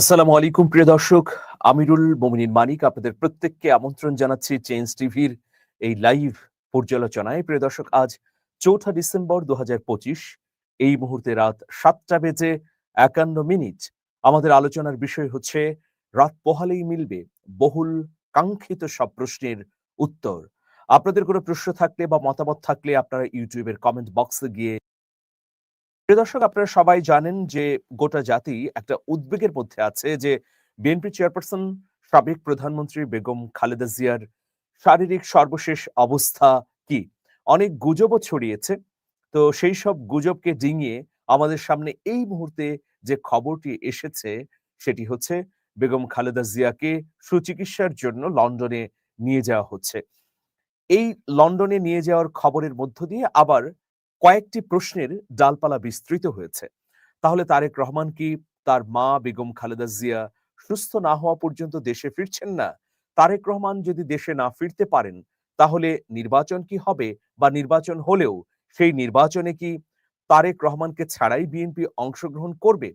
আসসালামু আলাইকুম, প্রিয় দর্শক। আমিরুল মোমিনিন মানিক আপনাদের প্রত্যেককে আমন্ত্রণ জানাচ্ছি চেঞ্জ টিভির এই লাইভ পর্যালোচনায়। প্রিয় দর্শক, আজ চৌঠা ডিসেম্বর দুহাজার পঁচিশ। এই মুহূর্তে রাত সাতটা বেজে একান্ন মিনিট। আমাদের আলোচনার বিষয় হচ্ছে, রাত পোহালেই মিলবে বহুল কাঙ্ক্ষিত সব প্রশ্নের উত্তর। আপনাদের কোনো প্রশ্ন থাকলে বা মতামত থাকলে আপনারা ইউটিউবের কমেন্ট বক্সে গিয়ে প্রিয় দর্শক, আপনারা সবাই জানেন যে গোটা জাতি একটা উদ্বেগের মধ্যে আছে যে বিএনপি চেয়ারপারসন, সাবেক প্রধানমন্ত্রী বেগম খালেদা জিয়ার শারীরিক সর্বশেষ অবস্থা কি? অনেক গুজবও ছড়িয়েছে। তো সেই সব গুজবকে ডিঙিয়ে আমাদের সামনে এই মুহূর্তে যে খবরটি এসেছে, সেটি হচ্ছে বেগম খালেদা জিয়াকে সুচিকিৎসার জন্য লন্ডনে নিয়ে যাওয়া হচ্ছে। এই লন্ডনে নিয়ে যাওয়ার খবরের মধ্য দিয়ে আবার কয়েকটি প্রশ্নের ডালপালা বিস্তৃত হয়েছে। তাহলে তারেক রহমান কি তার মা বেগম খালেদা জিয়া সুস্থ না হওয়া পর্যন্ত দেশে ফিরছেন না? তারেক রহমান যদি দেশে না ফিরতে পারেন, তাহলে নির্বাচন কি হবে বা নির্বাচন হলেও সেই নির্বাচনে কি তারেক রহমানকে ছাড়াই বিএনপি অংশগ্রহণ করবে?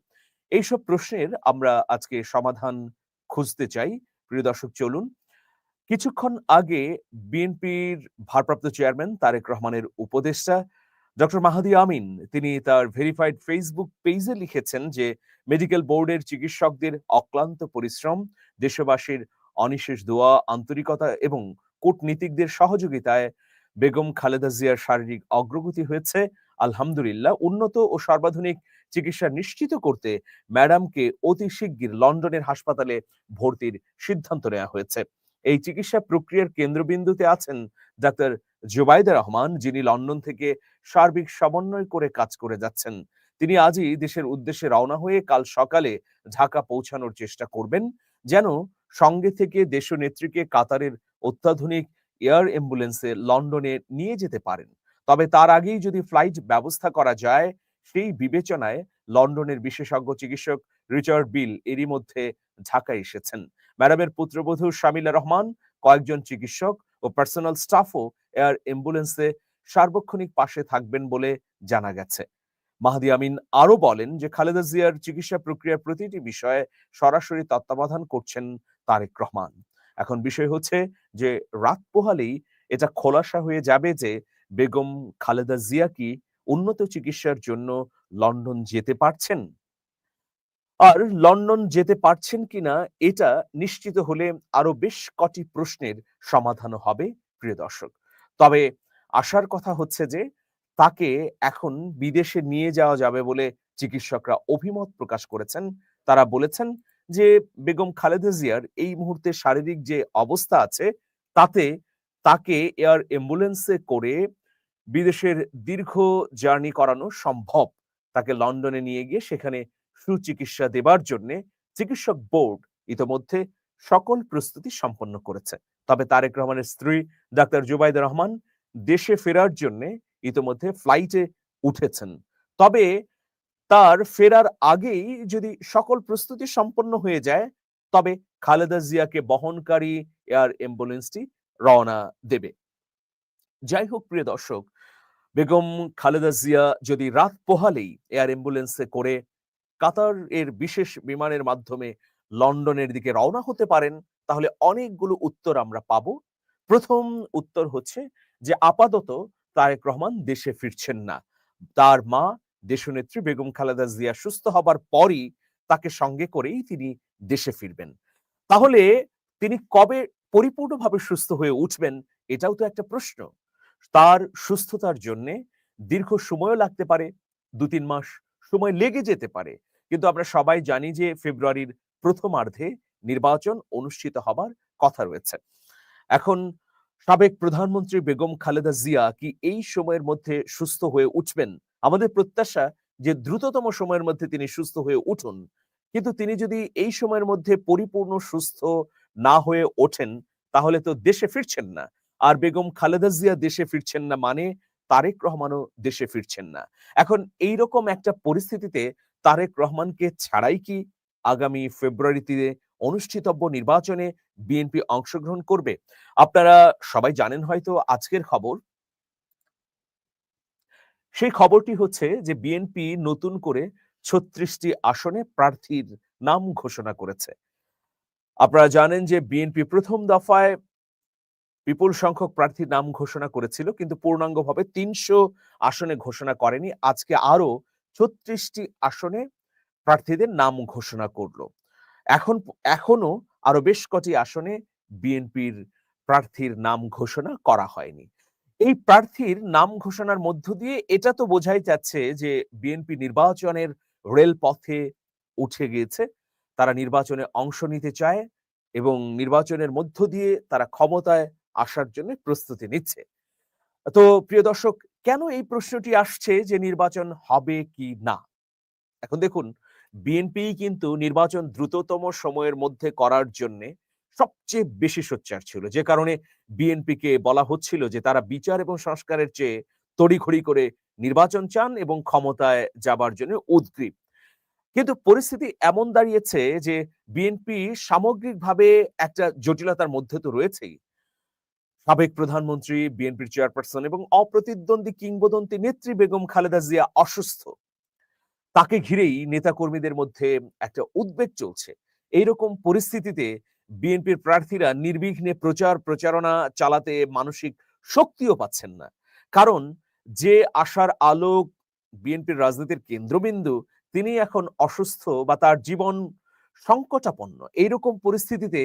এইসব প্রশ্নের আমরা আজকে সমাধান খুঁজতে চাই। প্রিয় দর্শক, চলুন। কিছুক্ষণ আগে বিএনপির ভারপ্রাপ্ত চেয়ারম্যান তারেক রহমানের উপদেষ্টা ডক্টর মাহাদি আমিন তিনি তার ভেরিফাইড ফেসবুক পেজে লিখেছেন যে মেডিকেল বোর্ডের চিকিৎসকদের অক্লান্ত পরিশ্রম, দেশবাসীর অনিশেষ দোয়া, আন্তরিকতা এবং কূটনীতিকদের সহযোগিতায় বেগম খালেদা জিয়ার শারীরিক অগ্রগতি হয়েছে। আলহামদুলিল্লাহ, উন্নত ও সর্বাধুনিক চিকিৎসা নিশ্চিত করতে ম্যাডামকে অতি শিগগির লন্ডনের হাসপাতালে ভর্তির সিদ্ধান্ত নেওয়া হয়েছে। এই চিকিৎসা প্রক্রিয়ার কেন্দ্রবিন্দুতে আছেন ডাক্তার জুবাইদা রহমান, যিনি লন্ডন থেকে সার্বিক সমন্বয় করে কাজ করে যাচ্ছেন, তিনি আজই দেশের উদ্দেশ্যে রওনা হয়ে কাল সকালে ঢাকা পৌঁছানোর চেষ্টা করবেন, যেন সঙ্গে থেকে দেশ নেত্রীকে কাতারের অত্যাধুনিক এয়ার অ্যাম্বুলেন্সে লন্ডনে নিয়ে যেতে পারেন। তবে তার আগেই যদি ফ্লাইট ব্যবস্থা করা যায়, সেই বিবেচনায় লন্ডনের বিশেষজ্ঞ চিকিৎসক রিচার্ড বিল এরই মধ্যে ঢাকা এসেছেন। ম্যাডামের পুত্রবধূ শামিলা রহমান, কয়েকজন চিকিৎসক ও পার্সোনাল স্টাফও এয়ার অ্যাম্বুলেন্সে সার্বক্ষণিক পাশে থাকবেন বলে জানা গেছে। মাহাদি আমিন আরও বলেন যে, খালেদা জিয়ার চিকিৎসা প্রক্রিয়ার প্রতিটি বিষয়ে সরাসরি তত্ত্বাবধান করছেন তারেক রহমান। এখন বিষয় হচ্ছে যে, রাত পোহালেই এটা খোলাসা হয়ে যাবে যে, বেগম খালেদা জিয়া কি উন্নত চিকিৎসার জন্য লন্ডন যেতে পারছেন? আর লন্ডন যেতে পারছেন কিনা, এটা নিশ্চিত হলে আরও বেশ কটি প্রশ্নের সমাধান হবে, প্রিয় দর্শক। তবে আসার কথা হচ্ছে যে, তাকে এখন বিদেশে নিয়ে যাওয়া যাবে বলে চিকিৎসকরা অভিমত প্রকাশ করেছেন। তারা বলেছেন যে, বেগম খালেদা জিয়ার এই মুহূর্তে শারীরিক যে অবস্থা আছে, তাতে তাকে এয়ার অ্যাম্বুলেন্সে করে বিদেশের দীর্ঘ জার্নি করানো সম্ভব। তাকে লন্ডনে নিয়ে গিয়ে সেখানে সুচিকিৎসা দেবার জন্য চিকিৎসক বোর্ড ইতোমধ্যে সকল প্রস্তুতি সম্পন্ন করেছে। তবে তারেক রহমানের স্ত্রী ডাক্তার জুবাইদা রহমান দেশে ফেরার জন্য ইতোমধ্যে ফ্লাইটে উঠেছেন। তবে তার ফেরার আগেই যদি সকল প্রস্তুতি সম্পন্ন হয়ে যায়, তবে খালেদা জিয়াকে বহনকারী এয়ার অ্যাম্বুলেন্সটি রওনা দেবে। যাই হোক, প্রিয় দর্শক, বেগম খালেদা জিয়া যদি রাত পোহালেই এয়ার অ্যাম্বুলেন্সে করে কাতার এর বিশেষ বিমানের মাধ্যমে লন্ডনের দিকে রওনা হতে পারেন, তাহলে অনেকগুলো উত্তর আমরা পাব। প্রথম উত্তর হচ্ছে যে আপাতত তারেক রহমান দেশে ফিরছেন না। তার মা, দেশনেত্রী বেগম খালেদা জিয়া সুস্থ হবার পরই তাকে সঙ্গে করেই তিনি দেশে ফিরবেন। তাহলে তিনি কবে পরিপূর্ণভাবে সুস্থ হয়ে উঠবেন, এটাও তো একটা প্রশ্ন। তার সুস্থতার জন্যে দীর্ঘ সময়ও লাগতে পারে দু তিন মাস সময় লেগে যেতে পারে। কিন্তু আমরা সবাই জানি যে ফেব্রুয়ারির প্রথমার্ধে নির্বাচন অনুষ্ঠিত হবার কথা রয়েছে। এখন সাবেক প্রধানমন্ত্রী বেগম খালেদা জিয়া কি এই সময়ের মধ্যে সুস্থ হয়ে উঠবেন? আমাদের প্রত্যাশা যে দ্রুততম সময়ের মধ্যে তিনি সুস্থ হয়ে উঠুন। কিন্তু তিনি যদি এই সময়ের মধ্যে পরিপূর্ণ সুস্থ না হয়ে ওঠেন, তাহলে তো দেশে ফিরছেন না। আর বেগম খালেদা জিয়া দেশে ফিরছেন না মানে তারেক রহমানও দেশে ফিরছেন না। এখন এই রকম একটা পরিস্থিতিতে তারেক রহমানকে ছাড়াই কি আগামী ফেব্রুয়ারিতে অনুষ্ঠিতব্য নির্বাচনে বিএনপি অংশগ্রহণ করবে? আপনারা সবাই জানেন হয়তো আজকের খবর। সেই খবরটি হচ্ছে যে বিএনপি নতুন করে ছত্রিশটি আসনে প্রার্থীর নাম ঘোষণা করেছে। আপনারা জানেন যে বিএনপি প্রথম দফায় বিপুল সংখ্যক প্রার্থীর নাম ঘোষণা করেছিল, কিন্তু পূর্ণাঙ্গভাবে তিনশো আসনে ঘোষণা করেনি। আজকে আরও ছত্রিশটি আসনে প্রার্থীদের নাম ঘোষণা করল। এখন, এখনও আরও বেশ কটি আসনে বিএনপির প্রার্থীর নাম ঘোষণা করা হয়নি। এই প্রার্থীর নাম ঘোষণার মধ্য দিয়ে এটা তো বোঝাই যাচ্ছে যে বিএনপি নির্বাচনের রেলপথে উঠে গিয়েছে। তারা নির্বাচনে অংশ নিতে চায় এবং নির্বাচনের মধ্য দিয়ে তারা ক্ষমতায় আসার জন্য প্রস্তুতি নিচ্ছে। তো প্রিয় দর্শক কেন এই প্রশ্নটি আসছে যে নির্বাচন হবে কি না? এখন দেখুন, বিএনপি কিন্তু নির্বাচন দ্রুততম সময়ের মধ্যে করার জন্য সবচেয়ে বেশি সোচ্চার ছিল। যে কারণে বিএনপিকে বলা হচ্ছিল যে তারা বিচার এবং সংস্কারের চেয়ে তড়িঘড়ি করে নির্বাচন চান এবং ক্ষমতায় যাবার জন্য উদ্গ্রীব। কিন্তু পরিস্থিতি এমন দাঁড়িয়েছে যে বিএনপি সামগ্রিকভাবে একটা জটিলতার মধ্যে তো রয়েছেই। সাবেক প্রধানমন্ত্রী, বিএনপির চেয়ারপারসন এবং অপ্রতিদ্বন্দ্বী কিংবদন্তি নেত্রী বেগম খালেদা জিয়া অসুস্থ। তাকে ঘিরেই নেতাকর্মীদের মধ্যে একটা উদ্বেগ চলছে। এইরকম পরিস্থিতিতে বিএনপির প্রার্থীরা নির্বিঘ্নে প্রচার প্রচারণা চালাতে মানসিক শক্তিও পাচ্ছেন না। কারণ যে আশার আলোক বিএনপির রাজনীতির কেন্দ্রবিন্দু, তিনি এখন অসুস্থ বা তার জীবন সংকটাপন্ন। এইরকম পরিস্থিতিতে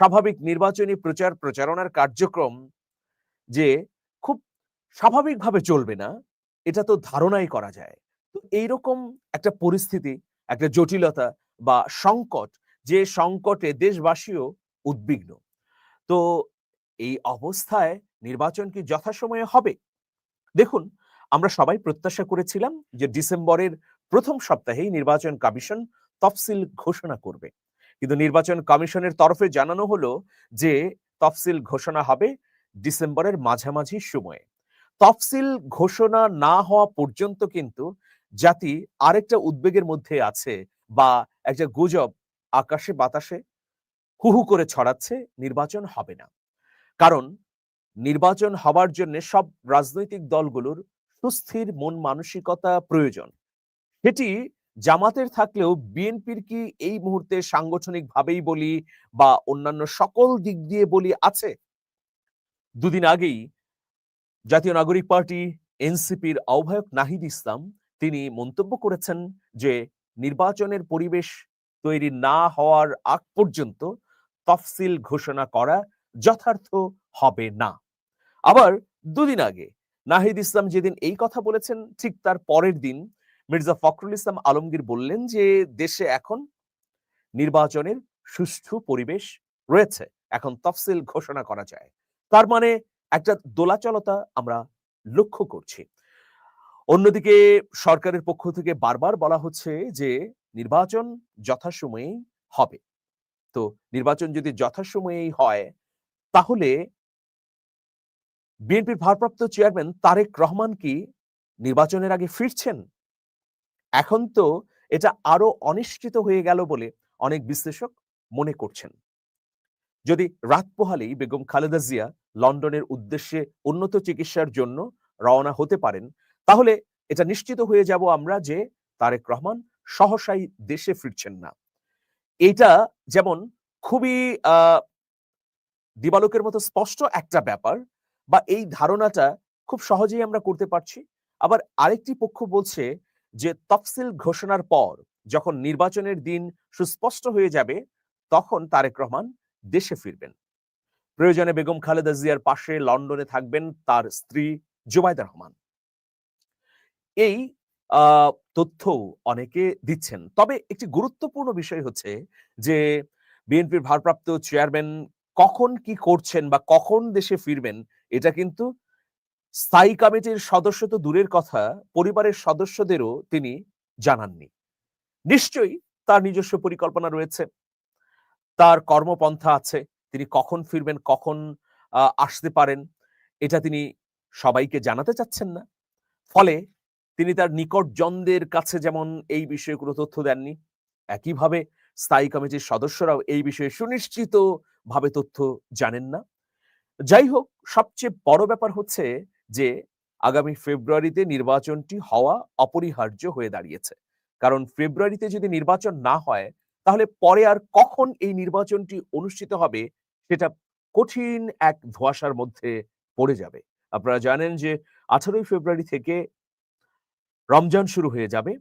স্বাভাবিক নির্বাচনী প্রচার প্রচারণার কার্যক্রম যে খুব স্বাভাবিকভাবে চলবে না, এটা তো ধারণাই করা যায়। তো এইরকম একটা পরিস্থিতি, একটা জটিলতা বা সংকট, যে সংকটে দেশবাসীও উদ্বিগ্ন। তো এই অবস্থায় নির্বাচন কি যথাসময়ে হবে? দেখুন, আমরা সবাই প্রত্যাশা করেছিলাম যে ডিসেম্বরের প্রথম সপ্তাহেই নির্বাচন কমিশন তফসিল ঘোষণা করবে। কিন্তু নির্বাচন কমিশনের তরফে জানানো হলো যে তফসিল ঘোষণা হবে ডিসেম্বরের মাঝামাঝি সময়ে। তফসিল ঘোষণা না হওয়া পর্যন্ত কিন্তু জাতি আরেকটা উদ্বেগের মধ্যে আছে বা একটা গুজব আকাশে বাতাসে হুহু করে ছড়াচ্ছে নির্বাচন হবে না। কারণ নির্বাচন হবার জন্য সব রাজনৈতিক দলগুলোর সুস্থির মন মানসিকতা প্রয়োজন। সেটি জামাতের থাকলেও বিএনপির কি এই মুহূর্তে সাংগঠনিক ভাবেই বলি বা অন্যান্য সকল দিক দিয়ে বলি আছে? দুদিন আগেই জাতীয় নাগরিক পার্টি এনসিপির আহ্বায়ক নাহিদ ইসলাম তিনি মন্তব্য করেছেন যে নির্বাচনের পরিবেশ তৈরি না হওয়ার আগ পর্যন্ত তফসিল ঘোষণা করা যথার্থ হবে না। আবার দুদিন আগে নাহিদ ইসলাম যেদিন এই কথা বলেছেন, ঠিক তার পরের দিন মির্জা ফখরুল ইসলাম আলমগীর বললেন যে, দেশে এখন নির্বাচনের সুষ্ঠু পরিবেশ রয়েছে। এখন তফসিল ঘোষণা করা যায়। তার মানে একটা দোলাচলতা আমরা লক্ষ্য করছি। অন্যদিকে সরকারের পক্ষ থেকে বারবার বলা হচ্ছে যে, নির্বাচন যথাসময়েই হবে। তো নির্বাচন যদি যথাসময়েই হয়, তাহলে বিএনপির ভারপ্রাপ্ত চেয়ারম্যান তারেক রহমান কি নির্বাচনের আগে ফিরছেন? এখন তো এটা আরও অনিশ্চিত হয়ে গেল বলে অনেক বিশ্লেষক মনে করছেন। যদি রাত পোহালেই বেগম খালেদা জিয়া লন্ডনের উদ্দেশ্যে উন্নত চিকিৎসার জন্য রওনা হতে পারেন, তাহলে এটা নিশ্চিত হয়ে যাব আমরা যে তারেক রহমান সহসাই দেশে ফিরছেন না। এটা যেমন খুবই দিবালোকের মতো স্পষ্ট একটা ব্যাপার বা এই ধারণাটা খুব সহজেই আমরা করতে পারছি। আবার আরেকটি পক্ষ বলছে যে তফসিল ঘোষণার পর যখন নির্বাচনের দিন সুস্পষ্ট হয়ে যাবে, তখন তারেক রহমান দেশে ফিরবেন। প্রয়োজনে বেগম খালেদা জিয়ার পাশে লন্ডনে থাকবেন তার স্ত্রী জুবাইদা রহমান। এই তথ্য অনেকে দিচ্ছেন। তবে একটি গুরুত্বপূর্ণ বিষয় হচ্ছে যে, বিএনপির ভারপ্রাপ্ত চেয়ারম্যান কখন কি করছেন বা কখন দেশে ফিরবেন, এটা কিন্তু স্থায়ী কমিটির সদস্য তো দূরের কথা, পরিবারের সদস্যদেরও তিনি জানাননি। নিশ্চয়ই তার নিজস্ব পরিকল্পনা রয়েছে। তার কর্মপন্থা আছে, তিনি কখন ফিরবেন, কখন আসতে পারেন, এটা তিনি সবাইকে জানাতে চাচ্ছেন না। ফলে তিনি তার নিকট জনদের কাছে যেমন এই বিষয়ে কোনো তথ্য দেননি, একইভাবে স্থায়ী কমিটির সদস্যরাও এই বিষয়ে সুনিশ্চিত ভাবে তথ্য জানেন না। যাই হোক, সবচেয়ে বড় ব্যাপার হচ্ছে যে আগামী ফেব্রুয়ারিতে নির্বাচনটি হওয়া অপরিহার্য হয়ে দাঁড়িয়েছে। কারণ ফেব্রুয়ারিতে যদি নির্বাচন না হয়, তাহলে পরে আর কখন এই নির্বাচনটি অনুষ্ঠিত হবে সেটা কঠিন এক ধোঁয়াশার মধ্যে পড়ে যাবে। আপনারা জানেন যে আঠারোই ফেব্রুয়ারি থেকে রমজান শুরু হয়ে যাবে।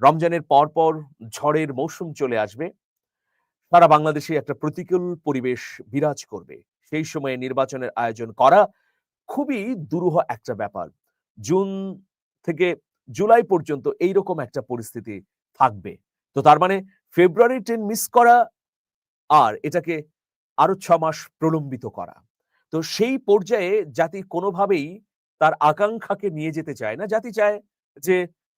রমজানের পর পর ঝড়ের মৌসুম চলে আসবে। সারা বাংলাদেশে একটা প্রতিকূল পরিবেশ বিরাজ করবে। সেই সময়ে নির্বাচনের আয়োজন করা খুবই দুরূহ একটা ব্যাপার। জুন থেকে জুলাই পর্যন্ত এইরকম একটা পরিস্থিতি থাকবে। তো তার মানে ফেব্রুয়ারি ট্রেন মিস করা আর এটাকে আরও ছ মাস প্রলম্বিত করা। তো সেই পর্যায়ে জাতি কোনোভাবেই তার আকাঙ্ক্ষাকে নিয়ে যেতে চায় না। জাতি চায় যে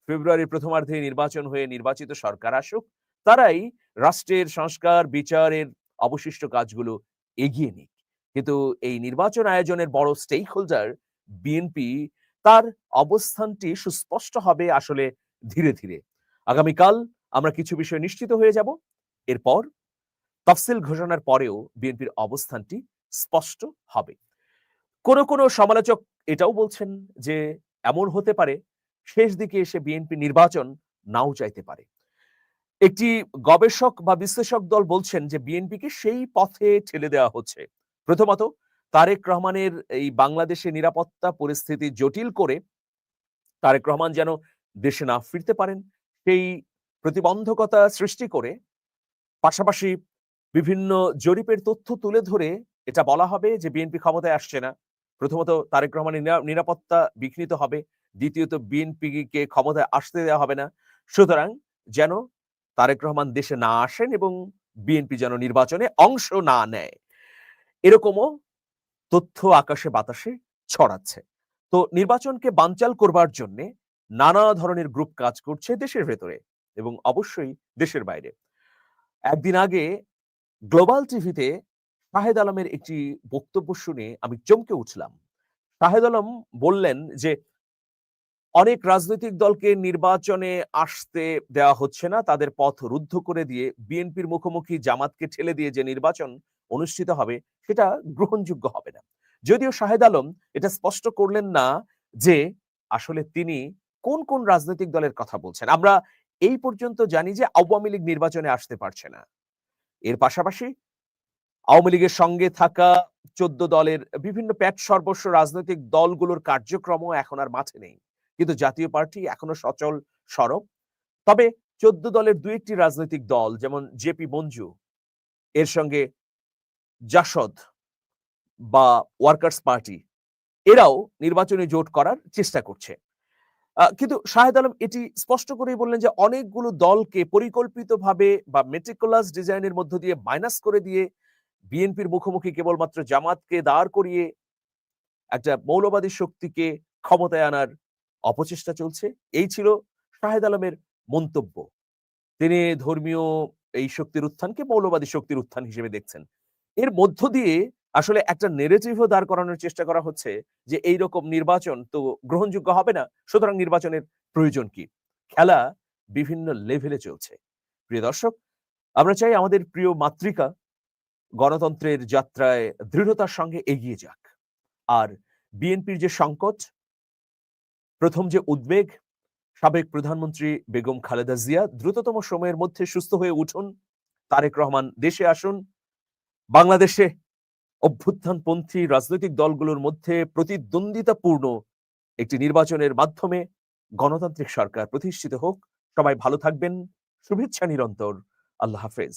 ফেব্রুয়ারির প্রথমার্ধে নির্বাচন হয়ে নির্বাচিত সরকার আসুক। তারাই রাষ্ট্রের সংস্কার, বিচারের অবশিষ্ট কাজগুলো এগিয়ে নিক। কিন্তু এই নির্বাচন আয়োজনের বড় স্টেক হোল্ডার বিএনপি তার অবস্থানটি সুস্পষ্ট হবে আসলে ধীরে ধীরে। আগামীকাল আমরা কিছু বিষয় নিশ্চিত হয়ে যাব। এরপর তফসিল ঘোষণার পরেও বিএনপির অবস্থানটি স্পষ্ট হবে। কোন কোন সমালোচক এটাও বলছেন যে এমন হতে পারে, শেষ দিকে এসে বিএনপি নির্বাচন নাও চাইতে পারে। একটি গবেষক বা বিশ্লেষক দল বলছেন যে বিএনপিকে সেই পথে ঠেলে দেওয়া হচ্ছে। প্রথমত, তারেক রহমানের এই বাংলাদেশে নিরাপত্তা পরিস্থিতি জটিল করে তারেক রহমান যেন দেশে না ফিরতে পারেন, সেই প্রতিবন্ধকতা সৃষ্টি করে পাশাপাশি বিভিন্ন জরিপের তথ্য তুলে ধরে এটা বলা হবে যে বিএনপি ক্ষমতায় আসছে না। প্রথমত, তারেক রহমানের নিরাপত্তা বিঘ্নিত হবে। দ্বিতীয়ত, বিএনপিকে ক্ষমতায় আসতে দেওয়া হবে না। সুতরাং যেন তারেক রহমান দেশে না আসেন এবং বিএনপি যেন নির্বাচনে অংশ না নেয়। এরকমও তথ্য আকাশে বাতাসে ছড়াচ্ছে। তো নির্বাচনকে বানচাল করবার জন্য নানা ধরনের গ্রুপ কাজ করছে দেশের ভেতরে এবং অবশ্যই দেশের বাইরে। একদিন আগে গ্লোবাল টিভিতে শাহেদ আলমের একটি বক্তব্য শুনে আমি চমকে উঠলাম। শাহেদ আলম বললেন যে, অনেক রাজনৈতিক দলকে নির্বাচনে আসতে দেওয়া হচ্ছে না। তাদের পথ রুদ্ধ করে দিয়ে বিএনপির মুখোমুখি জামাতকে ঠেলে দিয়ে যে নির্বাচন অনুষ্ঠিত হবে, সেটা গ্রহণযোগ্য হবে না। যদিও শাহেদ আলম এটা স্পষ্ট করলেন না যে আসলে তিনি কোন কোন রাজনৈতিক দলের কথা বলছেন। আমরা এই পর্যন্ত জানি যে আওয়ামী লীগ নির্বাচনে আসতে পারছে না। এর পাশাপাশি আওয়ামী লীগের সঙ্গে থাকা চোদ্দ দলের বিভিন্ন প্যাট সর্বস্ব রাজনৈতিক দলগুলোর কার্যক্রমও এখন আর মাঠে নেই। কিন্তু জাতীয় পার্টি এখনও সচল, সরব। তবে চোদ্দ দলের দু একটি রাজনৈতিক দল, যেমন জেপি মঞ্জু, এর সঙ্গে জাসদ বা ওয়ার্কার্স পার্টি, এরাও নির্বাচনী জোট করার চেষ্টা করছে। কিন্তু শাহেদ আলম এটি স্পষ্ট করেই বললেন যে অনেকগুলো দলকে পরিকল্পিতভাবে বা মেটিকুলাস ডিজাইনের মধ্য দিয়ে মাইনাস করে দিয়ে বিএনপির মুখোমুখি কেবলমাত্র জামাতকে দাঁড় করিয়ে একটা মৌলবাদী শক্তিকে ক্ষমতায় আনার অপচেষ্টা চলছে। এই ছিল শাহেদ আলমের মন্তব্য। তিনি ধর্মীয় এই শক্তির উত্থানকে মৌলবাদী শক্তির উত্থান হিসেবে দেখছেন। এর মধ্য দিয়ে আসলে একটা নেগেটিভও দাঁড় করানোর চেষ্টা করা হচ্ছে যে এই রকম নির্বাচন তো গ্রহণযোগ্য হবে না, সুতরাং নির্বাচনের প্রয়োজন কি? খেলা বিভিন্ন লেভেলে চলছে। প্রিয় দর্শক, আমরা চাই আমাদের প্রিয় মাতৃকা গণতন্ত্রের যাত্রায় দৃঢ়তার সঙ্গে এগিয়ে যাক। আর বিএনপির যে সংকট, প্রথম যে উদ্বেগ, সাবেক প্রধানমন্ত্রী বেগম খালেদা জিয়া দ্রুততম সময়ের মধ্যে সুস্থ হয়ে উঠুন। তারেক রহমান দেশে আসুন। বাংলাদেশে অভ্যুত্থানপন্থী রাজনৈতিক দলগুলোর মধ্যে প্রতিদ্বন্দ্বিতাপূর্ণ একটি নির্বাচনের মাধ্যমে গণতান্ত্রিক সরকার প্রতিষ্ঠিত হোক। সবাই ভালো থাকবেন। শুভেচ্ছা নিরন্তর। আল্লাহ হাফেজ।